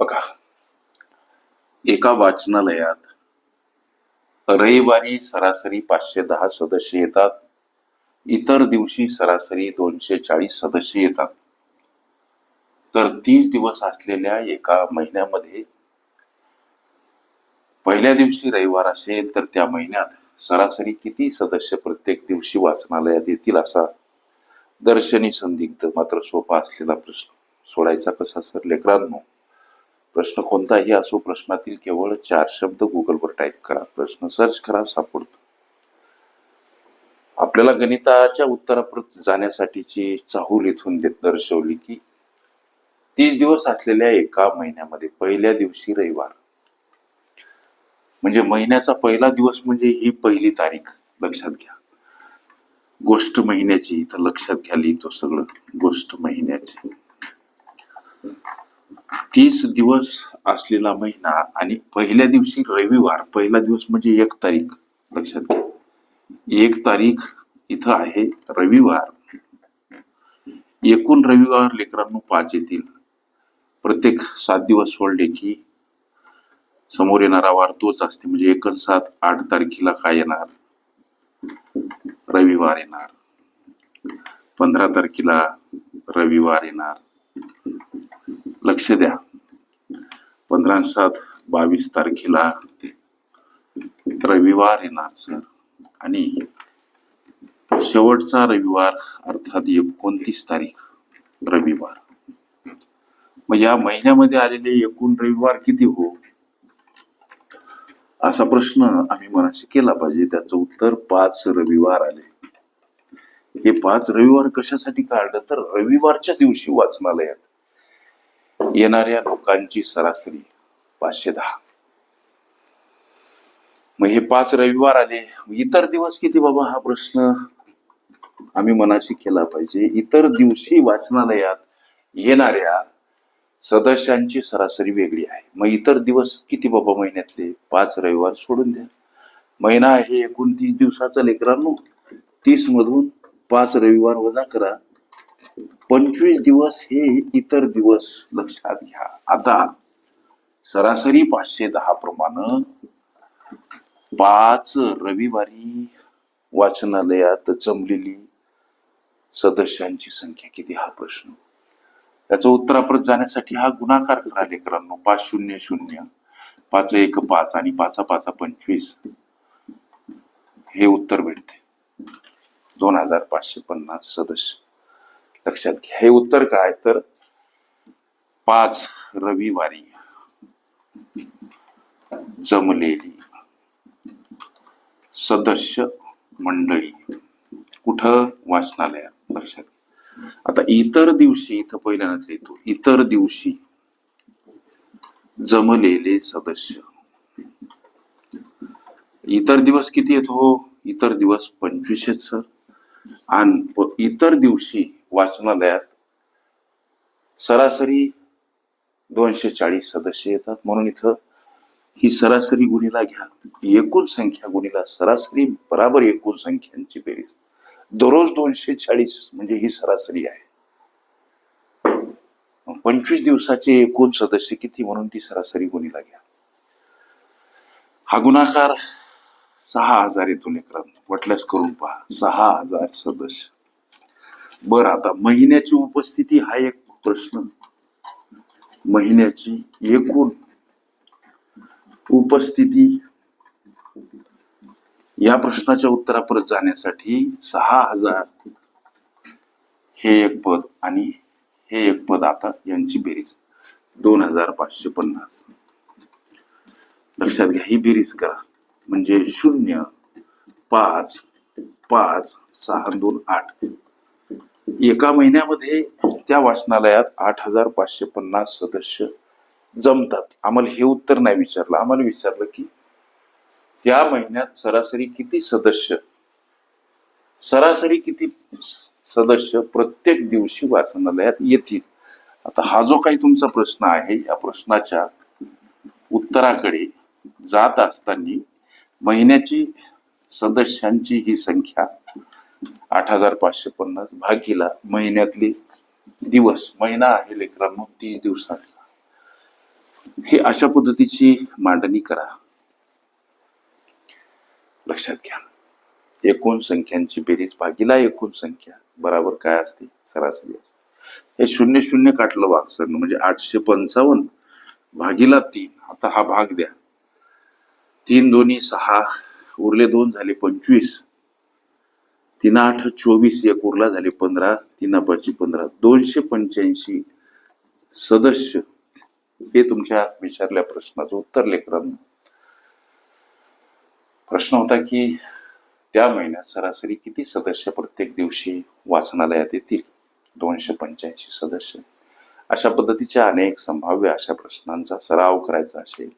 बघा. एका वाचनालयात रविवारी सरासरी पाचशे दहा सदस्य येतात. इतर दिवशी सरासरी दोनशे चाळीस सदस्य येतात. तर तीस दिवस असलेल्या एका महिन्यामध्ये पहिल्या दिवशी रविवार असेल तर त्या महिन्यात सरासरी किती सदस्य प्रत्येक दिवशी वाचनालयात येतील असा दर्शनी संदिग्ध मात्र सोपा असलेला प्रश्न सोडायचा कसा सर? लेकरांनो प्रश्न कोणताही असो प्रश्नातील केवळ चार शब्द गुगलवर टाईप करा. प्रश्न सर्च करा सापडतो. आपल्याला गणिताच्या उत्तराप्रत जाण्यासाठीची चाहूल इथून दर्शवली की तीस दिवस असलेल्या एका महिन्यामध्ये पहिल्या दिवशी रविवार. म्हणजे महिन्याचा पहिला दिवस म्हणजे ही पहिली तारीख. लक्षात घ्या. गोष्ट महिन्याची इथं लक्षात घ्या लिहितो सगळं. गोष्ट महिन्याची. तीस दिवस असलेला महिना आणि पहिल्या दिवशी रविवार पहिला दिवस म्हणजे एक तारीख लक्षात घ्या. एक तारीख इथं आहे रविवार. एकूण रविवार लेकरांनो पाच येतील. प्रत्येक सात दिवस सोडले की समोर येणारा वार तोच असते म्हणजे एकच सात आठ तारखेला काय येणार? रविवार येणार. पंधरा तारखेला रविवार येणार. लक्ष द्या. पंधरा सात बावीस तारखेला रविवार येणार सर. आणि शेवटचा रविवार अर्थात एकोणतीस तारीख रविवार. मग या महिन्यामध्ये आलेले एकूण रविवार किती हो? असा प्रश्न आम्ही मनाशी केला पाहिजे. त्याचं उत्तर पाच रविवार आले. हे पाच रविवार कशासाठी काढलं? तर रविवारच्या दिवशी वाचनालयात. येणाऱ्या लोकांची सरासरी पाचशे दहा. मग हे पाच रविवार आले. इतर दिवस किती बाबा हा प्रश्न? आम्ही मनाशी केला पाहिजे. इतर दिवशी वाचनालयात येणाऱ्या सदस्यांची सरासरी वेगळी आहे. मग इतर दिवस किती बाबा महिन्यातले? पाच रविवार सोडून द्या. महिना आहे एकोणतीस दिवसाचा लेकरांनो. तीस मधून पाच रविवार वजा करा. पंचवीस दिवस हे इतर दिवस लक्षात घ्या. आता सरासरी पाचशे दहा प्रमाण पाच रविवारी वाचनालयात जमलेली सदस्यांची संख्या किती हा प्रश्न? त्याचं उत्तराप्रत जाण्यासाठी हा गुणाकार करा लेकरांनो. पाच शून्य शून्य पाच एक पाच आणि पाचा पाचा पंचवीस. हे उत्तर भेटते. दोन हजार पाचशे पन्नास सदस्य. लक्षात घ्या. हे उत्तर काय? तर पाच रविवारी जमलेली सदस्य मंडळी कुठं वाचनालयात? लक्षात घ्या. आता इतर दिवशी इथं पहिल्यांदाच येतो. इतर दिवशी जमलेले सदस्य. इतर दिवस किती येतो हो? इतर दिवस पंचवीस आहेत सर. आणि इतर दिवशी वाचनालयात सरासरी दोनशे चाळीस सदस्य येतात. म्हणून इथं ही सरासरी गुणीला घ्या. एकूण संख्या गुणीला सरासरी बराबर एकूण संख्यांची बेरीज. दररोज दोनशे चाळीस म्हणजे ही सरासरी आहे. पंचवीस दिवसाचे एकूण सदस्य किती? म्हणून ती सरासरी गुणीला घ्या. हा गुणाकार सहा हजार येतो लेकरांनो वाटल्यास करून पहा. सहा हजार सदस्य. बर आता महिन्याची उपस्थिती हा एक प्रश्न. महिन्याची एकूण उपस्थिती या प्रश्नाच्या उत्तरापर्यंत जाण्यासाठी सहा हजार हे एक पद आणि हे एक पद आता यांची बेरीज. दोन हजार पाचशे पन्नास. लक्षात घ्या ही बेरीज करा. म्हणजे शून्य पाच पाच सहा दोन आठ. एका महिन्यामध्ये त्या वाचनालयात आठ हजार पाचशे पन्नास सदस्य जमतात. आम्हाला हे उत्तर नाही विचारलं. आम्हाला विचारलं की त्या महिन्यात सरासरी किती सदस्य? सरासरी किती सदस्य प्रत्येक दिवशी वाचनालयात येतील? आता हा जो काही तुमचा प्रश्न आहे या प्रश्नाच्या उत्तराकडे जात असताना महिन्याची सदस्यांची ही संख्या आठ हजार पाचशे पन्नास भागीला महिन्यातले दिवस महिना आहे लेकरांनो तीस दिवसांचा. हे अशा पद्धतीची मांडणी करा. लक्षात घ्या. एकूण संख्यांची बेरीज भागीला एकूण संख्या बराबर काय असते? सरासरी असते. हे शून्य शून्य काटलं भाग सर म्हणजे आठशे पंचावन्न भागीला तीन. आता हा भाग द्या. तीन दोन्ही सहा उरले दोन झाले पंचवीस. तीन आठ चोवीस एक उरला झाले पंधरा तीन पाचशे पंधरा. दोनशे पंच्याऐंशी सदस्य हे तुमच्या विचारल्या प्रश्नाचं उत्तर लेकरांना. प्रश्न होता की त्या महिन्यात सरासरी किती सदस्य प्रत्येक दिवशी वाचनालयात येतील? दोनशे पंच्याऐंशी सदस्य. अशा पद्धतीच्या अनेक संभाव्य अशा प्रश्नांचा सराव करायचा असेल.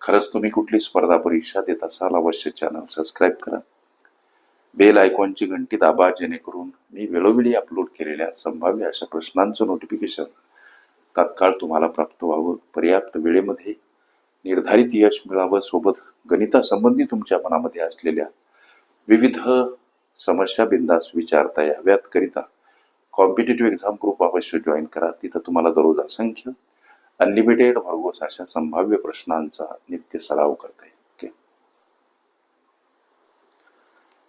खरंच तुम्ही कुठली स्पर्धा परीक्षा देत असाल अवश्य चॅनल सबस्क्राईब करा. बेल आयकॉनची घंटी दाबा जेणेकरून मी वेळोवेळी अपलोड केलेल्या संभाव्य अशा प्रश्नांचं नोटिफिकेशन तात्काळ तुम्हाला प्राप्त व्हावं. पर्याप्त वेळेमध्ये निर्धारित यश मिळावं. सोबत गणितासंबंधी तुमच्या मनामध्ये असलेल्या विविध समस्या बिंदास विचारता याव्यात करिता कॉम्पिटेटिव्ह एक्झाम ग्रुप अवश्य जॉईन करा. तिथं तुम्हाला दररोज असंख्य अनलिमिटेड भरघोस अशा संभाव्य प्रश्नांचा नित्य सराव करता येईल.